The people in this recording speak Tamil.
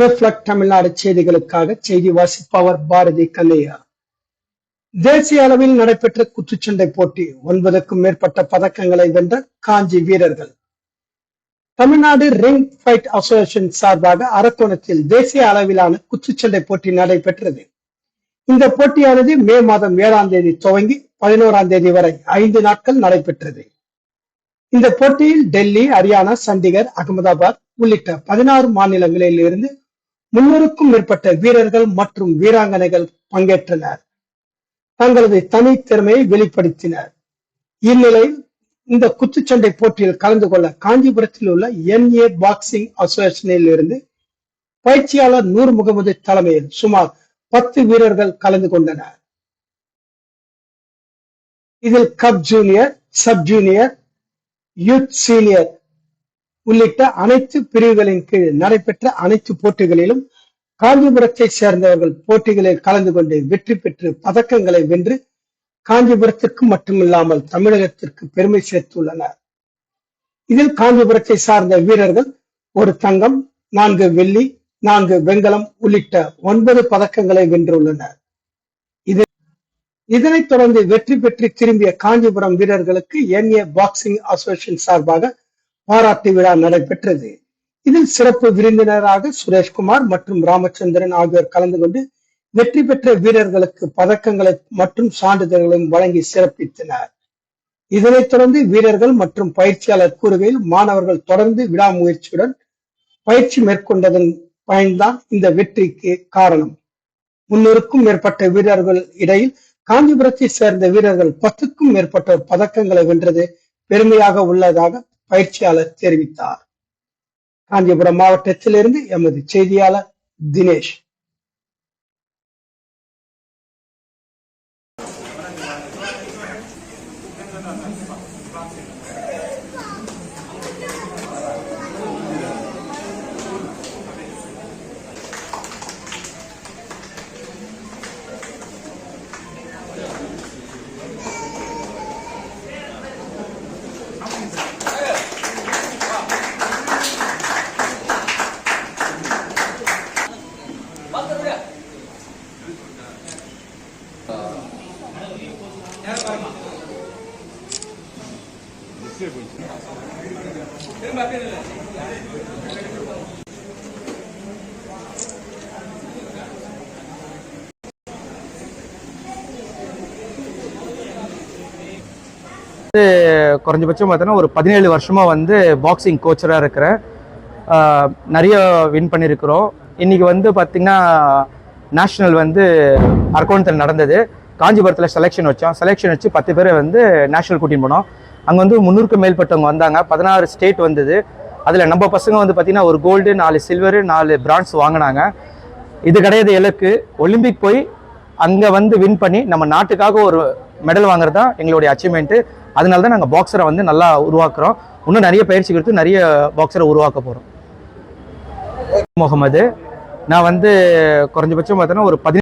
ரிஃப்ளக்ட் தமிழ்நாடு செய்திகளுக்காக செய்தி வாசிப்பவர் பாரதி கல்லையா. தேசிய அளவில் நடைபெற்ற குத்துச்சண்டை போட்டி ஒன்பதுக்கும் மேற்பட்ட பதக்கங்களை வென்ற காஞ்சி வீரர்கள். தமிழ்நாடு ரிங் ஃபைட் அசோசியேஷன் சார்பாக அரக்கோணத்தில் தேசிய அளவிலான குத்துச்சண்டை போட்டி நடைபெற்றது. இந்த போட்டியானது மே மாதம் ஏழாம் தேதி துவங்கி பதினோராம் தேதி வரை ஐந்து நாட்கள் நடைபெற்றது. இந்த போட்டியில் டெல்லி ஹரியானா சண்டிகர் அகமதாபாத் உள்ளிட்ட பதினாறு மாநிலங்களில் இருந்து முன்னூறுக்கும் மேற்பட்ட வீரர்கள் மற்றும் வீராங்கனைகள் பங்கேற்றனர். தங்களது தனித்திறமையை வெளிப்படுத்தினர். இந்நிலையில் இந்த குத்துச்சண்டை போட்டியில் கலந்து கொள்ள காஞ்சிபுரத்தில் உள்ள என்ஏ பாக்ஸிங் அசோசியேஷனில் இருந்து பயிற்சியாளர் நூர் முகமது தலைமையில் சுமார் பத்து வீரர்கள் கலந்து கொண்டனர். இதில் cup junior sub junior youth senior உள்ளிட்ட அனைத்து பிரிவுகளின் கீழ் நடைபெற்ற அனைத்து போட்டிகளிலும் காஞ்சிபுரத்தை சேர்ந்தவர்கள் போட்டிகளில் கலந்து கொண்டு வெற்றி பெற்று பதக்கங்களை வென்று காஞ்சிபுரத்திற்கு மட்டுமில்லாமல் தமிழகத்திற்கு பெருமை சேர்த்துள்ளனர். இதில் காஞ்சிபுரத்தை சார்ந்த வீரர்கள் ஒரு தங்கம் நான்கு வெள்ளி நான்கு வெண்கலம் உள்ளிட்ட ஒன்பது பதக்கங்களை வென்றுள்ளனர். இதனைத் தொடர்ந்து வெற்றி பெற்று திரும்பிய காஞ்சிபுரம் வீரர்களுக்கு என்ஏ பாக்ஸிங் அசோசியேஷன் சார்பாக பாராட்டு விழா நடைபெற்றது. இதில் சிறப்பு விருந்தினராக சுரேஷ்குமார் மற்றும் ராமச்சந்திரன் ஆகியோர் கலந்து கொண்டு வெற்றி பெற்ற வீரர்களுக்கு பதக்கங்களை மற்றும் சான்றிதழ்களையும் வழங்கி சிறப்பித்தனர். இதனைத் தொடர்ந்து வீரர்கள் மற்றும் பயிற்சியாளர் கூறுகையில் மாணவர்கள் தொடர்ந்து விடாமுயற்சியுடன் பயிற்சி மேற்கொண்டதன் பயன்தான் இந்த வெற்றிக்கு காரணம். முன்னூறுக்கும் மேற்பட்ட வீரர்கள் இடையில் காஞ்சிபுரத்தை சேர்ந்த வீரர்கள் பத்துக்கும் மேற்பட்ட பதக்கங்களை வென்றது பெருமையாக உள்ளதாக பயிற்சியாளர் தெரிவித்தார். காஞ்சிபுரம் மாவட்டத்திலிருந்து எமது செய்தியாளர் தினேஷ். குறைஞ்சபட்சம் பார்த்தோன்னா ஒரு பதினேழு வருஷமாக வந்து பாக்ஸிங் கோச்சராக இருக்கிறேன் நிறைய வின் பண்ணியிருக்கிறோம். இன்றைக்கி வந்து பார்த்திங்கன்னா நேஷ்னல் வந்து அரக்கோணத்தில் நடந்தது. காஞ்சிபுரத்தில் செலெக்ஷன் வச்சோம். செலெக்ஷன் வச்சு பத்து பேரை வந்து நேஷனல் கூட்டின்னு போனோம். அங்கே வந்து முந்நூறுக்கும் மேற்பட்டவங்க வந்தாங்க. பதினாறு ஸ்டேட் வந்தது. அதில் நம்ம பசங்க வந்து பார்த்திங்கன்னா ஒரு கோல்டு நாலு சில்வரு நாலு பிரான்ஸ் வாங்கினாங்க. இது கிடையாது இலக்கு. ஒலிம்பிக் போய் அங்கே வந்து வின் பண்ணி நம்ம நாட்டுக்காக ஒரு மெடல் வாங்குறது தான் எங்களுடைய அச்சீவ்மெண்ட்டு அதனால தான் நாங்கள் பாக்ஸரை வந்து நல்லா உருவாக்குறோம். இன்னும் நிறைய பயிற்சி கொடுத்து நிறைய பாக்ஸரை உருவாக்க போகிறோம் முகமது நான் வந்து குறைஞ்சபட்சம் பார்த்தோன்னா ஒரு பதினேழு